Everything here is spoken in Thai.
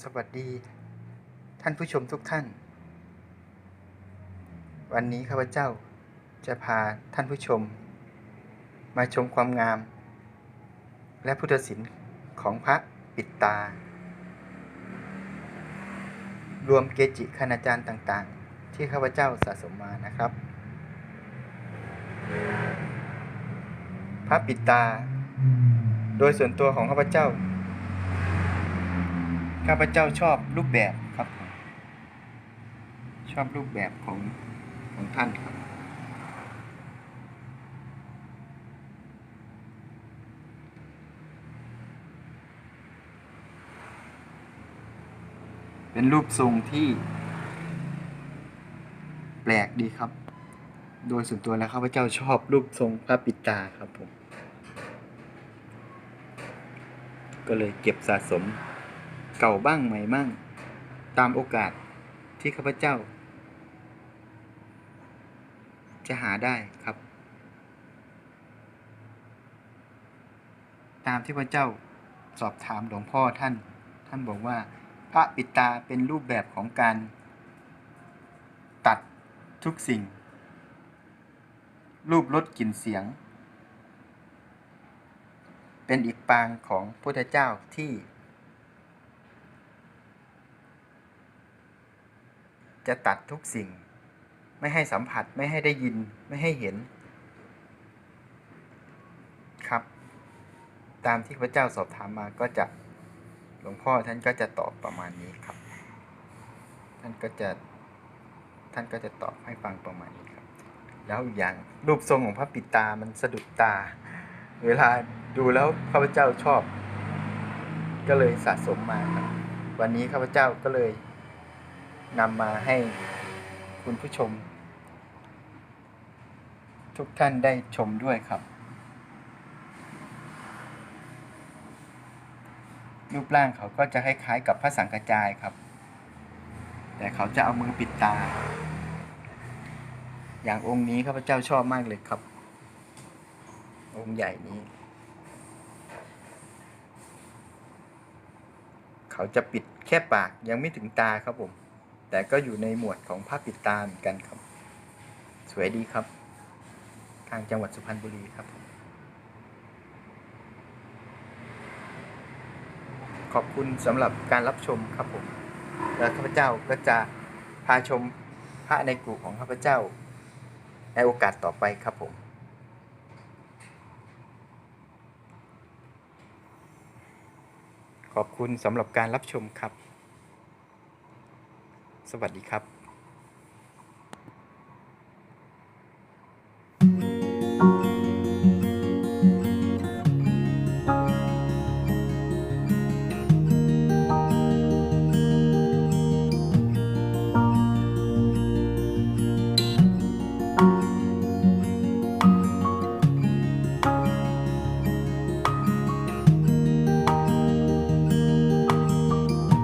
สวัสดี ท่านผู้ชมทุกท่าน วันนี้ข้าพเจ้าจะพาท่านผู้ชม มาชมความงาม และพุทธศิลป์ของพระปิดตา รวมเกจิคณาจารย์ต่างๆ ที่ข้าพเจ้าสะสมมานะครับ พระปิดตา โดยส่วนตัวของข้าพเจ้า ข้าพเจ้าชอบรูปแบบครับผมชอบรูปแบบของของท่านครับเป็นรูปทรงที่ แปลกดีครับ โดยส่วนตัวแล้วข้าพเจ้าชอบรูปทรงพระปิตาครับผม ก็เลยเก็บสะสม เก่าบ้างใหม่บ้าง ตามโอกาสที่ข้าพเจ้า จะหาได้ครับ ตามที่พระเจ้าสอบถามหลวงพ่อท่าน ท่านบอกว่า พระปิตาเป็นรูปแบบของการ ตัดทุกสิ่ง รูปลดกลิ่นเสียง เป็นอีกปางของพุทธเจ้าที่ จะตัดทุกสิ่ง ไม่ให้สัมผัสไม่ให้ได้ยินไม่ให้เห็น ครับ ตามที่พระเจ้าสอบถามมาก็จะหลวงพ่อท่านก็จะตอบประมาณนี้ครับ ท่านก็จะท่านก็จะตอบให้ฟังประมาณนี้ครับ แล้วอย่างรูปทรงของพระปิดตามันสะดุดตา เวลาดูแล้วข้าพเจ้าชอบ ก็เลยสะสมมาครับ วันนี้ข้าพเจ้าก็เลย นำมาให้คุณผู้ชม ทุกท่านได้ชมด้วยครับ รูปร่างเขาก็จะคล้ายๆกับพระสังกจายครับ แต่เขาจะเอามือปิดตา อย่างองค์นี้ข้าพเจ้าชอบมากเลยครับ องค์ใหญ่นี้ เขาจะปิดแค่ปากยังไม่ถึงตาครับผม แต่ก็อยู่ในหมวดของผ้าปิดตาเหมือนกันครับ สวยดีครับ ทางจังหวัดสุพรรณบุรีครับผมขอบคุณสำหรับการรับชมครับผม และข้าพเจ้าก็จะพาชมพระในกลุ่มของข้าพเจ้า ในโอกาสต่อไปครับผมขอบคุณสำหรับการรับชมครับ สวัสดีครับ